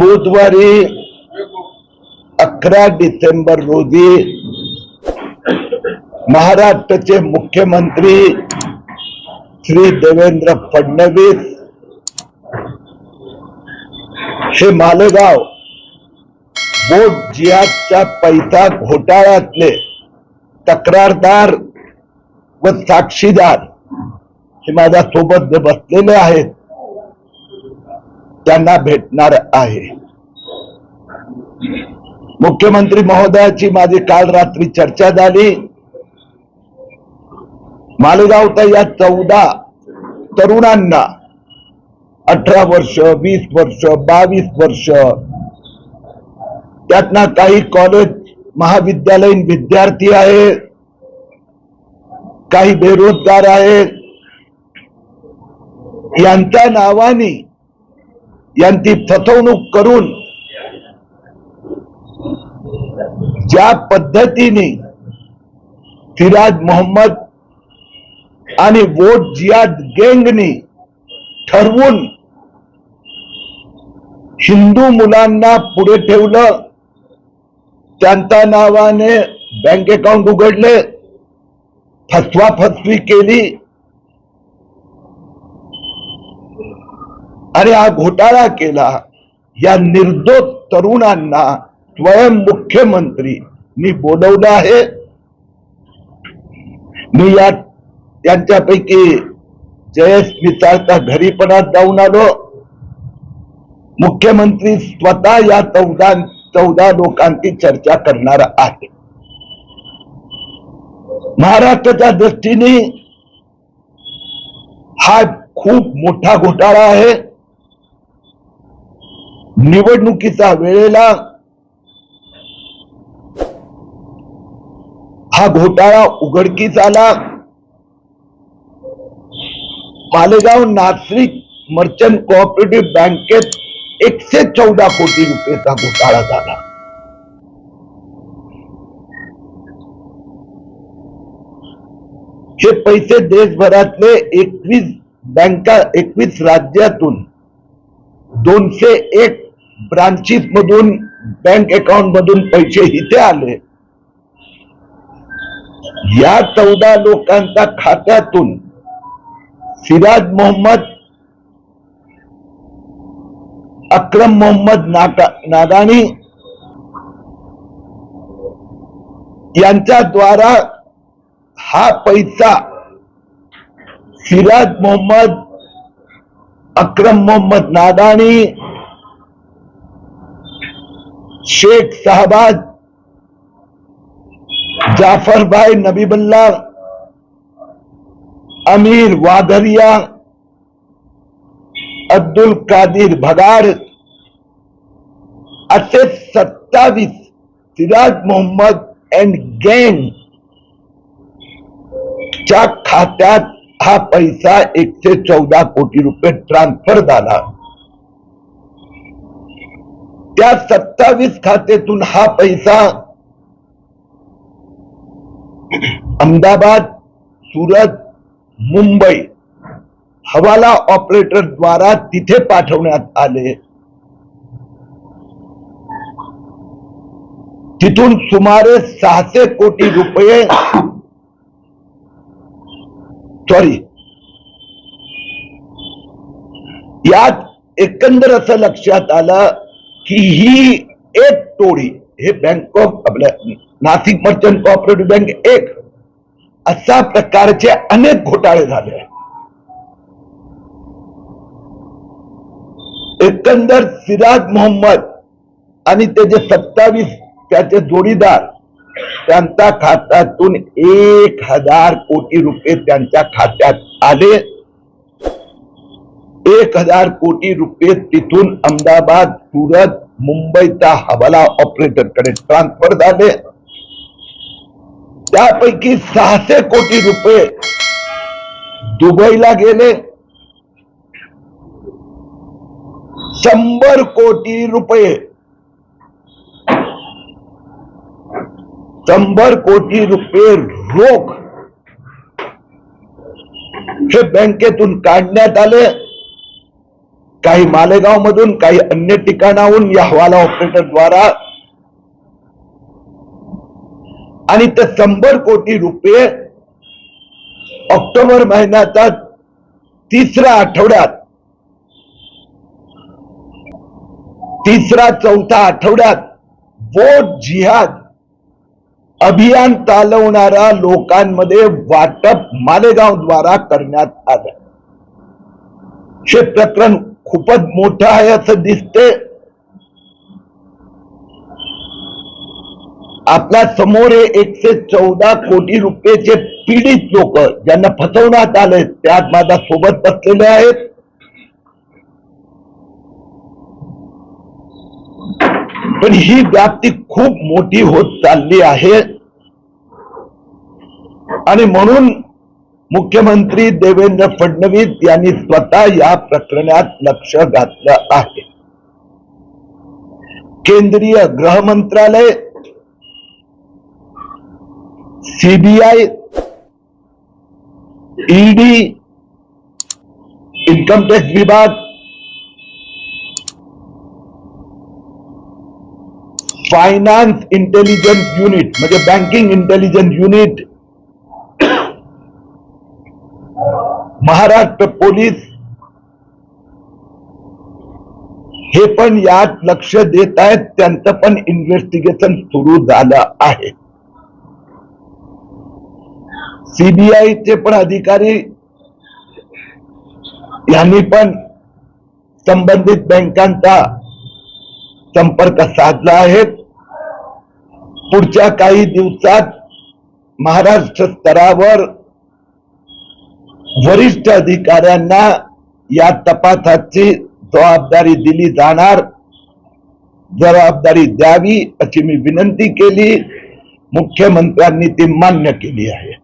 बुधवारी अकरा डिसेंबर रोजी महाराष्ट्राचे मुख्यमंत्री श्री देवेंद्र फडणवीस हे मालेगाव बोट जिहादच्या पैसा घोटाळ्यातले तक्रारदार व साक्षीदार हे माझ्या सोबत जे बसलेले आहेत त्यांना भेटणार आहे. मुख्यमंत्री महोदयाची माझी काल रात्री चर्चा झाली. मालेगावच्या या चौदा तरुणांना अठरा वर्ष वीस वर्ष बावीस वर्ष त्यातना काही कॉलेज महाविद्यालयीन विद्यार्थी आहे काही बेरोजगार आहेत यांच्या नावाने यांची फसवणूक करून ज्या पद्धतीने फिराज मोहम्मद आणि वोट जियाद गँगनी ठरवून हिंदू मुलांना पुढे ठेवलं त्यांच्या नावाने बँक अकाउंट उघडले फसवाफसवी केली आणि हा घोटाळा केला. या निर्दोष तरुणांना स्वयं मुख्यमंत्री मी बोलवलं आहे. मी या त्यांच्यापैकी जयेश मिसाळच्या घरी पण जाऊन आलो. मुख्यमंत्री स्वतः या चौदा चौदा लोकांची चर्चा करणार आहे. महाराष्ट्राच्या दृष्टीने हा खूप मोठा घोटाळा आहे. निवडणुकीचा वेळेला हा घोटाळा उघडकीस आला. मालेगाव नाशिक मर्चंट कोऑपरेटिव्ह बँकेत एकशे चौदा कोटी रुपयेचा घोटाळा झाला. हे पैसे देशभरातले एकवीस बँका एकवीस राज्यातून दोनशे एक ब्रांचेस मधून बँक अकाउंट मधून पैसे इथे आले. या चौदा लोकांच्या खात्यातून सिराज मोहम्मद अक्रम मोहम्मद नाका नादानी यांच्या द्वारा हा पैसा सिराज मोहम्मद अक्रम मोहम्मद नादानी शेख साहबाज जाफरभाई भाई अमीर वादरिया अब्दुल कादिर भगार असे सत्तावीस सिराज मोहम्मद अँड गँग च्या खात्यात हा पैसा एकशे चौदा कोटी रुपये ट्रान्सफर झाला. त्या सत्तावीस खात्यातून हा पैसा अहमदाबाद सुरत मुंबई हवाला ऑपरेटर द्वारा तिथे पाठवण्यात आले. तिथून सुमारे सहाशे कोटी रुपये सॉरी यात एकंदर असं लक्षात आलं की ही एक टोळी हे बँक ऑफ आपल्या नाशिक मर्चंट कोऑपरेटिव्ह बँक एक. अशा प्रकारचे अनेक घोटाळे झाले एकंदर सिराज मोहम्मद आणि त्याचे सत्तावीस त्याचे जोडीदार त्यांच्या खात्यातून एक हजार कोटी रुपये त्यांच्या खात्यात आले. एक हजार कोटी रुपये तिथून अहमदाबाद सुरत मुंबईच्या हवाला ऑपरेटरकडे ट्रान्सफर झाले. त्यापैकी सहाशे कोटी रुपये दुबईला गेले. शंभर कोटी रुपये. शंभर कोटी रुपये रोख हे बँकेतून काढण्यात आले. काही मालेगाव मधून काही अन्य ठिकाणाहून या हवाला ऑपरेटरद्वारा आणि ते शंभर कोटी रुपये ऑक्टोबर महिन्याचा तिसऱ्या आठवड्यात तिसरा चौथा आठवड्यात वोट जिहाद अभियान चालवणाऱ्या लोकांमध्ये वाटप मालेगाव द्वारा करण्यात आलं. हे प्रकरण खूपच मोठं आहे असं दिसते आपल्यासमोर हे एकशे चौदा कोटी रुपयेचे पीडित लोक ज्यांना फसवण्यात आले त्यात माझ्या सोबत बसलेले आहेत. पण ही व्याप्ती खूप मोठी होत चालली आहे. आणि म्हणून मुख्यमंत्री देवेंद्र फडणवीस यांनी स्वतः या प्रकरणात लक्ष घातलं आहे. केंद्रीय गृह मंत्रालय सीबीआय ईडी इन्कम टॅक्स विभाग फायनान्स इंटेलिजन्स युनिट म्हणजे banking intelligence unit Maharashtra police हे पण यात लक्ष देत आहेत. त्यांचं पण इन्व्हेस्टिगेशन सुरू झालं आहे. सीबीआयचे पण अधिकारी यांनी पण संबंधित बँकांचा संपर्क साधला आहे. पुढच्या काही दिवसात महाराष्ट्र स्तरावर वरिष्ठ अधिकाऱ्यांना या तपासाची जबाबदारी दिली जाणार. जबाबदारी द्यावी अशी मी विनंती केली. मुख्यमंत्र्यांनी ती मान्य केली आहे.